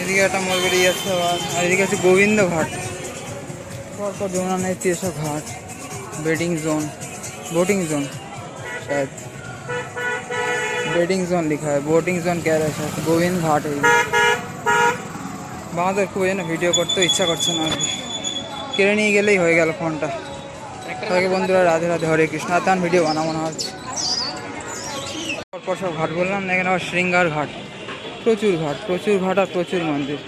এদিকে একটা মোড় বেরিয়ে যাচ্ছে আবার আর এদিকে আছে গোবিন্দ ঘাট পরপর যমুনা নদীর তীরে সব ঘাট বেডিং জোন बोटिंग जोन शायद बेडिंग जोन लिखा है बोटिंग जोन कह रहा है शायद गोविंद घाट है বাঁধের খুব যেন ভিডিও করতে ইচ্ছা করছে না আর কি। কেড়ে নিয়ে গেলেই হয়ে গেল ফোনটা সবাইকে বন্ধুরা রাধে রাধে হরে কৃষ্ণ আর তখন ভিডিও বানাবো না হচ্ছে পরপর সব ঘাট বললাম না এখানে আবার শৃঙ্গার ঘাট প্রচুর ঘাট প্রচুর ঘাট আর প্রচুর মন্দির।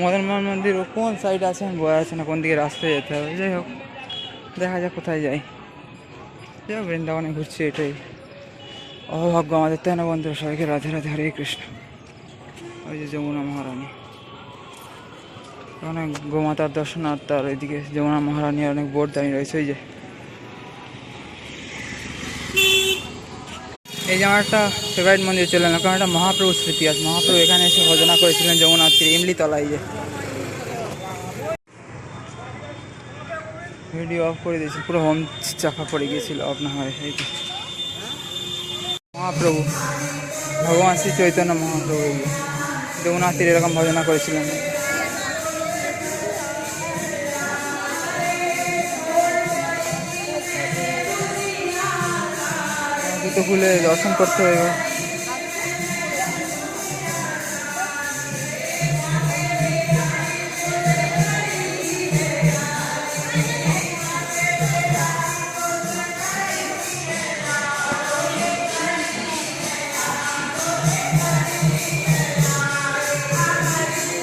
মদন মোহন মন্দির ও কোন সাইডে আছে আমি বোঝা যাচ্ছে না, কোন দিকে রাস্তায় যেতে হবে। যাই হোক, দেখা যাক কোথায় যাই। যাই হোক, বৃন্দাবনে ঘুরছি এটাই। অভাগ্য আমাদের তাই না সবাইকে রাধে রাধে হরে কৃষ্ণ। ওই যে যমুনা মহারানী। অনেক গোমাতার দর্শনার্থ আর ওইদিকে যমুনা মহারানী অনেক বোর্ড দাঁড়িয়ে রয়েছে, ওই যে এই যে আমার একটা ফেভারিট মন্দির চলে এলাম, কারণ একটা মহাপ্রভু স্মৃতি আছে মহাপ্রভু এখানে এসে ভজনা করেছিলেন যমুনার তীরে, ইমলি তলায় যে ভিডিও অফ করে দিয়েছি, পুরো হোম চাপা পড়ে গিয়েছিল অফ না হয়, এই। মহাপ্রভু, ভগবান শ্রী চৈতন্য মহাপ্রভু এই যে। যমুনার তীরে এরকম ভজনা করেছিলেন খুলে দর্শন করতে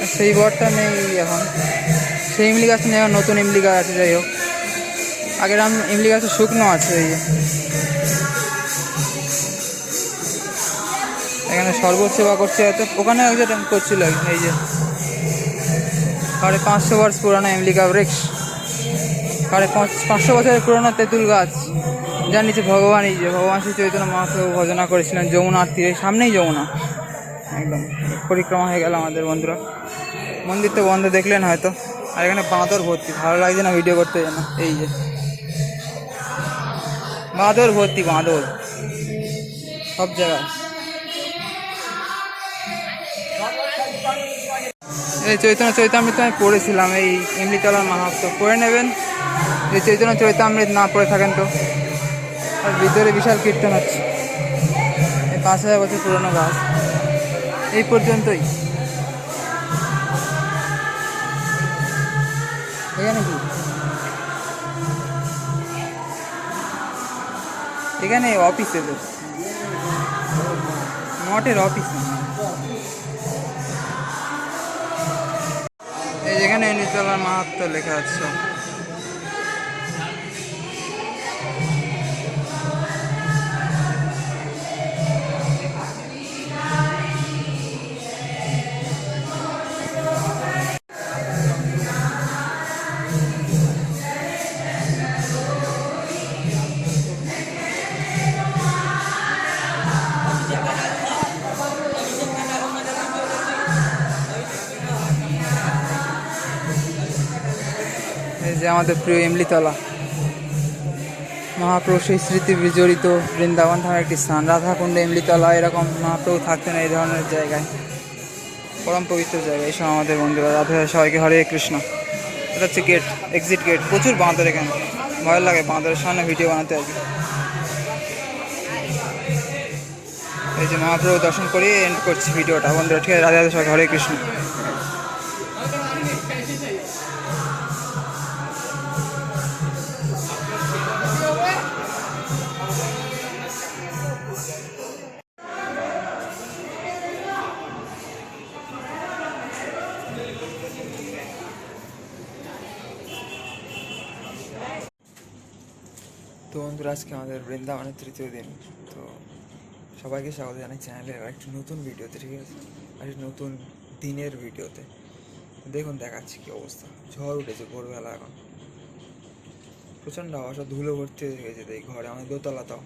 আর সেই বরটা নেই এখন। সেই ইমলি গাছ নেই, এখন নতুন ইমলি গাছ আছে, যাই হোক। আগের আম ইমলি গাছে শুকনো আছে, এই এখানে সর্বসেবা করছে ওখানে একজন করছিল এই যে। সাড়ে পাঁচশো বর্ষ পুরানো এমলিকা বৃক্ষ। সাড়ে পাঁচ- পাঁচশো বছরের পুরনো তেঁতুল গাছ। যার নিচে ভগবান, এই যে ভগবান শ্রী চৈতন্য মহাপ্রভু ভজনা করেছিলেন যমুনার তীরে, সামনেই যমুনা। একদম, পরিক্রমা হয়ে গেল আমাদের বন্ধুরা। মন্দির তো বন্ধ দেখলেন হয়তো। আর এখানে বাঁদর ভর্তি, ভালো লাগছে না ভিডিও করতে যেন, এই যে। বাঁদর ভর্তি বাঁদর। সব জায়গায়। এই চৈতন্য চৈতামৃত আমি পড়েছিলাম, এই ইমলিতলার মাহাত্ম। পড়ে নেবেন। এই চৈতন্য চৈতামৃত না পড়ে থাকেন তো। আর ভিতরে বিশাল কীর্তন হচ্ছে। এই পাঁচ হাজার বছর পুরনো গাছ। এই পর্যন্তই। এখানে কি? এখানে অফিস এদের মঠের অফিস। এই যেখানে নিচলার মাহাত্ম লেখা আছে। যে আমাদের প্রিয় এমলিতলা মহাপ্রভু সেই স্মৃতি বিজড়িত বৃন্দাবন ধামের একটি স্থান। রাধাকুণ্ড এমলিতলা এরকম মহাপ্রভু থাকতেন এই ধরনের জায়গায়। পরম পবিত্র জায়গা। এইসব আমাদের বন্ধুরা, রাধা সবাইকে হরে কৃষ্ণ। এটা হচ্ছে গেট এক্সিট গেট প্রচুর বাঁদর এখানে। ভয় লাগে বাঁদরের সামনে ভিডিও বানাতে আর কি। এই যে মহাপ্রভু দর্শন করে এন্ড করছি ভিডিওটা বন্ধুরা, ঠিক আছে রাধা, সবাইকে হরে কৃষ্ণ। তো বন্ধুরা, আজকে আমাদের বৃন্দাবনের তৃতীয় দিন। তো সবাইকে স্বাগত জানাই চ্যানেলের একটি নতুন ভিডিওতে, ঠিক আছে? আর একটি নতুন দিনের ভিডিওতে। দেখুন, দেখাচ্ছি কী অবস্থা। ঝড় উঠেছে ভোরবেলা এখন। প্রচণ্ড আওয়াজ, ধুলো ভর্তি হয়ে গেছে, এই ঘরে। আমাদের দোতলা তাও